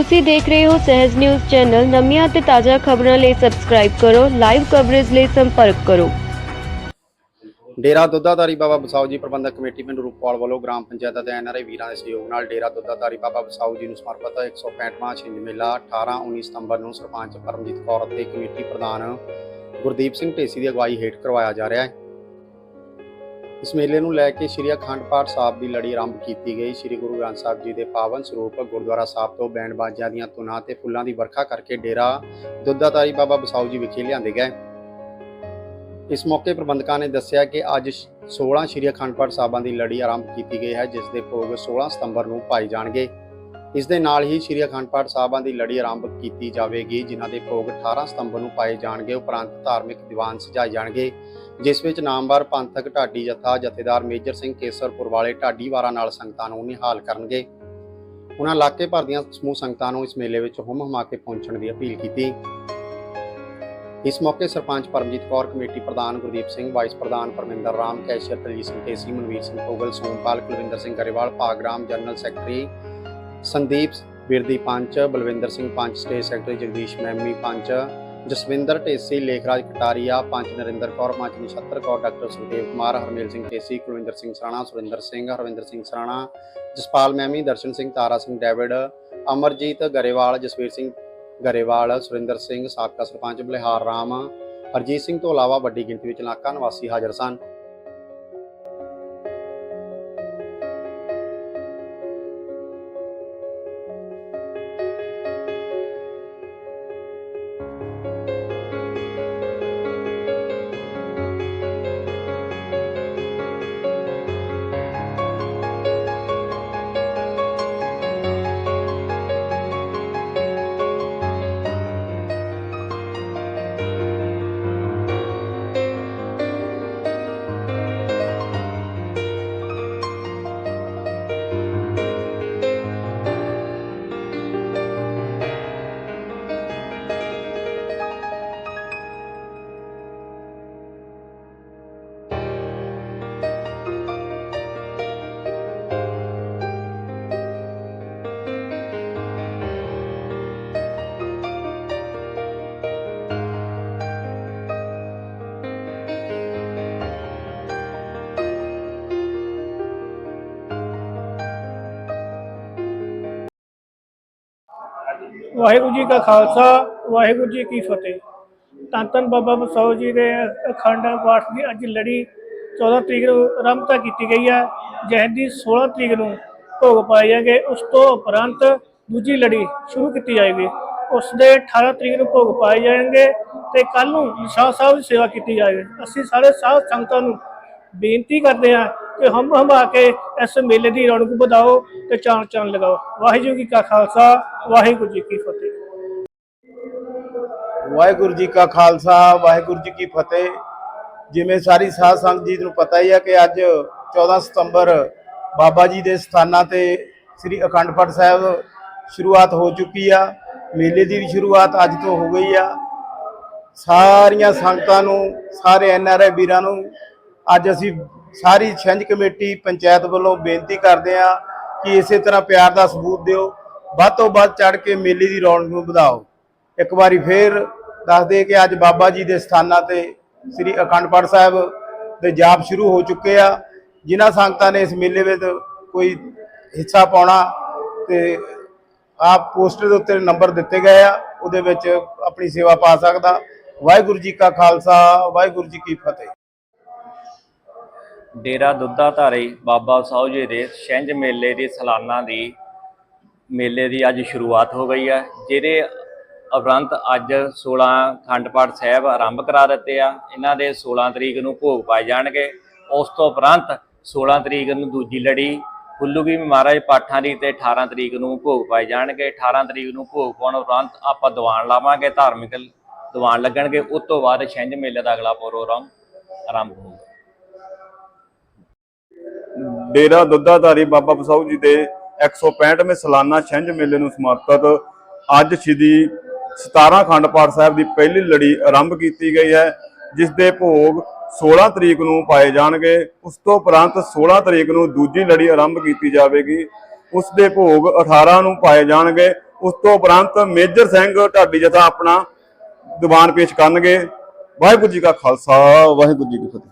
ਤੁਸੀਂ ਦੇਖ ਰਹੇ ਹੋ ਸਹਿਜ ਨਿਊਜ਼ ਚੈਨਲ। ਨਵੀਆਂ ਅਤੇ ਤਾਜ਼ਾ ਖਬਰਾਂ ਲਈ ਸਬਸਕ੍ਰਾਈਬ ਕਰੋ ਲਾਈਵ ਕਵਰੇਜ ਲਈ ਸੰਪਰਕ ਕਰੋ। ਡੇਰਾ ਦੁੱਧਾਧਾਰੀ ਬਾਬਾ ਬਸਾਓ ਜੀ ਪ੍ਰਬੰਧਕ ਕਮੇਟੀ ਪਿੰਡ ਰੂਪਵਾਲ ਵੱਲੋਂ ਗ੍ਰਾਮ ਪੰਚਾਇਤ ਅਤੇ ਐਨਆਰਆਈ ਵੀਰਾਂ ਦੇ ਸਹਿਯੋਗ ਨਾਲ ਡੇਰਾ ਦੁੱਧਾਧਾਰੀ ਬਾਬਾ ਬਸਾਓ ਜੀ ਨੂੰ ਸਮਰਪਿਤ 165ਵਾਂ ਛਿੰਝ ਮੇਲਾ 18-19 ਸਤੰਬਰ ਨੂੰ ਸਰਪੰਚ ਪਰਮਜੀਤ ਕੌਰ ਅਤੇ ਕਮੇਟੀ ਪ੍ਰਧਾਨ ਗੁਰਦੀਪ ਸਿੰਘ ਢੇਸੀ ਦੀ ਅਗਵਾਈ ਹੇਠ ਕਰਵਾਇਆ ਜਾ ਰਿਹਾ ਹੈ। ਇਸ ਮੇਲੇ ਨੂੰ ਲੈ ਕੇ ਸ਼੍ਰੀ ਅਖੰਡ ਪਾਠ ਸਾਹਿਬ ਦੀ ਲੜੀ ਆਰੰਭ ਕੀਤੀ ਗਈ। ਸ਼੍ਰੀ ਗੁਰੂ ਗ੍ਰੰਥ ਸਾਹਿਬ ਜੀ ਦੇ ਪਾਵਨ ਸਰੂਪ ਗੁਰਦੁਆਰਾ ਸਾਹਿਬ ਤੋਂ ਬੈਂਡ ਬਾਜਿਆਂ ਦੀਆਂ ਧੁਨਾਂ ਤੇ ਫੁੱਲਾਂ ਦੀ ਵਰਖਾ ਕਰਕੇ ਡੇਰਾ ਦੁੱਧਾਧਾਰੀ ਬਾਬਾ ਬਸਾਊ ਜੀ ਵਿਖੇ ਲਿਆਂਦੇ ਗਏ। ਇਸ ਮੌਕੇ ਪ੍ਰਬੰਧਕਾਂ ਨੇ ਦੱਸਿਆ ਕਿ ਅੱਜ 16 ਸ਼੍ਰੀ ਅਖੰਡ ਪਾਠ ਸਾਹਿਬਾਂ ਦੀ ਲੜੀ ਆਰੰਭ ਕੀਤੀ ਗਈ ਹੈ, ਜਿਸ ਦੇ ਭੋਗ 16 ਸਤੰਬਰ ਨੂੰ ਪਾਏ ਜਾਣਗੇ। ਇਸ ਦੇ ਨਾਲ ਹੀ ਸ਼੍ਰੀ ਅਖੰਡ ਪਾਠ ਸਾਹਿਬਾਂ ਦੀ ਲੜੀ ਆਰੰਭ ਕੀਤੀ ਜਾਵੇਗੀ, ਜਿਨ੍ਹਾਂ ਦੇ ਭੋਗ 18 ਸਤੰਬਰ ਨੂੰ ਪਾਏ ਜਾਣਗੇ, ਉਪਰੰਤ ਧਾਰਮਿਕ ਦੀਵਾਨ ਸਜਾਏ ਜਾਣਗੇ, ਜਿਸ ਵਿੱਚ ਨਾਮਵਰ ਪੰਥਕ ਢਾਡੀ ਜਥਾ ਜਥੇਦਾਰ ਮੇਜਰ ਸਿੰਘ ਕੇਸਰਪੁਰ ਵਾਲੇ ਢਾਡੀ ਵਾਰਾਂ ਨਾਲ ਸੰਗਤਾਂ ਨੂੰ ਨਿਹਾਲ ਕਰਨਗੇ। ਉਹਨਾਂ ਇਲਾਕੇ ਭਰ ਦੀਆਂ ਸਮੂਹ ਸੰਗਤਾਂ ਨੂੰ ਇਸ ਮੇਲੇ ਵਿੱਚ ਹੁੰਮ ਹਮਾ ਕੇ ਪਹੁੰਚਣ ਦੀ ਅਪੀਲ ਕੀਤੀ। ਇਸ ਮੌਕੇ ਸਰਪੰਚ ਪਰਮਜੀਤ ਕੌਰ, ਕਮੇਟੀ ਪ੍ਰਧਾਨ ਗੁਰਦੀਪ ਸਿੰਘ, ਵਾਈਸ ਪ੍ਰਧਾਨ Parminder Ram, cashier Daljit Singh Kesi Manveer Singh Pogal Sompal Kulwinder Singh Grewal, Bhagram general secretary Sandeep Birdi panch, Balwinder Singh panch, state secretary Jagdish Mami panch, Jaswinder Dhesi, Lekhraj Kataria panch, Narinder Kaur panch, Nachhattar Kaur, doctor Sukhdev Kumar, Harmel Singh Dhesi, Kulwinder Singh Sarana, Surinder Singh, Harvinder Singh Sarana, Jaspal Mami, Darshan Singh, Tara Singh David, Amarjit Grewal, Jasvir Singh Grewal, Surinder Singh, ਸਾਬਕਾ ਸਰਪੰਚ ਬਲਿਹਾਰ ਰਾਮ, ਹਰਜੀਤ ਸਿੰਘ ਤੋਂ ਇਲਾਵਾ ਵੱਡੀ ਗਿਣਤੀ ਵਿੱਚ ਇਲਾਕਾ ਨਿਵਾਸੀ ਹਾਜ਼ਰ ਸਨ। ਵਾਹਿਗੁਰੂ ਜੀ ਕਾ ਖਾਲਸਾ, ਵਾਹਿਗੁਰੂ ਜੀ ਕੀ ਫਤਿਹ। ਧੰਨ ਧੰਨ ਬਾਬਾ ਬਸੋ ਜੀ ਦੇ ਅਖੰਡ ਪਾਠ ਦੀ ਅੱਜ ਲੜੀ 14 ਤਰੀਕ ਨੂੰ ਆਰੰਭਤਾ ਕੀਤੀ ਗਈ ਹੈ। ਜਹਿਦ ਦੀ 16 ਤਰੀਕ ਨੂੰ ਭੋਗ ਪਾਏ ਜਾਣਗੇ। ਉਸ ਤੋਂ ਉਪਰੰਤ ਦੂਜੀ ਲੜੀ ਸ਼ੁਰੂ ਕੀਤੀ ਜਾਏਗੀ। ਉਸ ਦੇ 18 ਤਰੀਕ ਨੂੰ ਭੋਗ ਪਾਏ ਜਾਣਗੇ ਤੇ ਕੱਲ ਨੂੰ ਨਿਸ਼ਾਨ ਸਾਹਿਬ ਦੀ ਸੇਵਾ ਕੀਤੀ ਜਾਏਗੀ। ਅਸੀਂ ਸਾਰੇ ਸਾਧ ਸੰਗਤਾਂ ਨੂੰ ਬੇਨਤੀ ਕਰਦੇ ਹਾਂ ਕਿ ਹਮ ਹਮਾ ਕੇ ਇਸ ਮੇਲੇ ਦੀ ਰੌਣਕ ਵਧਾਓ ਤੇ ਚਾਣ ਚਾਣ ਲਗਾਓ। ਵਾਹਿਗੁਰੂ ਜੀ ਕਾ ਖਾਲਸਾ, ਵਾਹਿਗੁਰੂ ਜੀ ਕੀ ਫਤਿਹ। ਵਾਹਿਗੁਰੂ ਜੀ ਕਾ ਖਾਲਸਾ, ਵਾਹਿਗੁਰੂ ਜੀ ਕੀ ਫਤਿਹ। ਜਿਵੇਂ ਸਾਰੀ ਸਾਧ ਸੰਗਤ ਜੀ ਨੂੰ ਪਤਾ ਹੀ ਹੈ ਕਿ ਅੱਜ 14 ਸਤੰਬਰ ਬਾਬਾ ਜੀ ਦੇ ਸਥਾਨਾਂ ਤੇ ਸ੍ਰੀ ਅਖੰਡ ਪਾਠ ਸਾਹਿਬ ਸ਼ੁਰੂਆਤ ਹੋ ਚੁੱਕੀ ਆ। ਮੇਲੇ ਦੀ ਵੀ ਸ਼ੁਰੂਆਤ ਅੱਜ ਤੋਂ ਹੋ ਗਈ ਆ। ਸਾਰੀਆਂ ਸੰਗਤਾਂ ਨੂੰ, ਸਾਰੇ ਐਨ ਆਰ ਐਨਆਰਆਈ ਵੀਰਾਂ ਨੂੰ ਅੱਜ ਅਸੀਂ ਸਾਰੀ ਛੰਝ ਕਮੇਟੀ ਪੰਚਾਇਤ ਵੱਲੋਂ ਬੇਨਤੀ ਕਰਦੇ ਆ ਕਿ ਇਸੇ ਤਰ੍ਹਾਂ ਪਿਆਰ ਦਾ ਸਬੂਤ ਦਿਓ। ਵੱਧ ਤੋਂ ਵੱਧ ਚੜ ਕੇ ਮੇਲੇ ਦੀ ਰੌਣਕ ਨੂੰ ਵਧਾਓ। ਇੱਕ ਵਾਰੀ ਫੇਰ ਦੱਸਦੇ ਕਿ ਅੱਜ ਬਾਬਾ ਜੀ ਦੇ ਸਥਾਨਾਂ ਤੇ ਸ੍ਰੀ ਅਖੰਡ ਪਾਠ ਸਾਹਿਬ ਦੇ ਜਾਪ ਸ਼ੁਰੂ ਹੋ ਚੁੱਕੇ ਆ। ਜਿਨ੍ਹਾਂ ਸੰਗਤਾਂ ਨੇ ਇਸ ਮੇਲੇ ਵਿੱਚ ਕੋਈ ਹਿੱਸਾ ਪਾਉਣਾ ਤੇ ਆਪ ਪੋਸਟਰ ਦੇ ਉੱਤੇ ਨੰਬਰ ਦਿੱਤੇ ਗਏ ਆ। ਉਹਦੇ ਵਿੱਚ ਆਪਣੀ ਸੇਵਾ ਪਾ ਸਕਦਾ। ਵਾਹਿਗੁਰੂ ਜੀ ਕਾ ਖਾਲਸਾ, ਵਾਹਿਗੁਰੂ ਜੀ ਕੀ ਫਤਿਹ। ਡੇਰਾ ਦੁੱਧਾ ਧਾਰੀ ਬਾਬਾ ਸਾਹਿਬ ਜੀ ਦੇ ਛਿੰਝ ਮੇਲੇ ਦੀ ਸਾਲਾਨਾ ਦੀ ਮੇਲੇ ਦੀ ਅੱਜ ਸ਼ੁਰੂਆਤ ਹੋ ਗਈ ਹੈ ਜਿਹਦੇ ਉਪਰੰਤ ਅੱਜ 16 ਖੰਡ ਪਾਠ ਸਾਹਿਬ ਆਰੰਭ ਕਰਾ ਦਿੱਤੇ ਆ। ਇਹਨਾਂ ਦੇ 16 ਤਰੀਕ ਨੂੰ ਭੋਗ ਪਾਏ ਜਾਣਗੇ। ਉਸ ਤੋਂ ਉਪਰੰਤ 16 ਤਰੀਕ ਨੂੰ ਦੂਜੀ ਲੜੀ ਫੁੱਲੂਗੀ ਮਹਾਰਾਜ ਪਾਠਾਂ ਦੀ ਤੇ 18 ਤਰੀਕ ਨੂੰ ਭੋਗ ਪਾਏ ਜਾਣਗੇ। 18 ਤਰੀਕ ਨੂੰ ਭੋਗ ਪਾਉਣ ਉਪਰੰਤ ਆਪਾਂ ਦੀਵਾਨ ਲਾਵਾਂਗੇ, ਧਾਰਮਿਕ ਦੀਵਾਨ ਲੱਗਣਗੇ। ਉਸ ਤੋਂ ਬਾਅਦ ਛਿੰਝ ਮੇਲੇ ਦਾ ਅਗਲਾ ਪ੍ਰੋਗਰਾਮ ਆਰੰਭ ਡੇਰਾ ਦੁੱਧਾਧਾਰੀ ਬਾਬਾ ਬਸਾਊ ਜੀ ਦੇ 165ਵੇਂ ਸਾਲਾਨਾ ਛਿੰਝ ਮੇਲੇ ਨੂੰ ਸਮਰਪਿਤ ਅੱਜ ਸ਼੍ਰੀ 17 ਖੰਡ ਪਾਠ ਸਾਹਿਬ ਦੀ ਪਹਿਲੀ ਲੜੀ ਆਰੰਭ ਕੀਤੀ ਗਈ ਹੈ, ਜਿਸ ਦੇ ਭੋਗ 16 ਤਰੀਕ ਨੂੰ ਪਾਏ ਜਾਣਗੇ। ਉਸ ਤੋਂ ਉਪਰੰਤ 16 ਤਰੀਕ ਨੂੰ ਦੂਜੀ ਲੜੀ ਆਰੰਭ ਕੀਤੀ ਜਾਵੇਗੀ। ਉਸ ਦੇ ਭੋਗ 18 ਨੂੰ ਪਾਏ ਜਾਣਗੇ। ਉਸ ਤੋਂ ਉਪਰੰਤ ਮੇਜਰ ਸਿੰਘ ਢਾਡੀ ਜਥਾ ਆਪਣਾ ਦੀਵਾਨ ਪੇਸ਼ ਕਰਨਗੇ। ਵਾਹਿਗੁਰੂ ਜੀ ਕਾ ਖਾਲਸਾ, ਵਾਹਿਗੁਰੂ ਜੀ ਕੀ ਫਤਿਹ।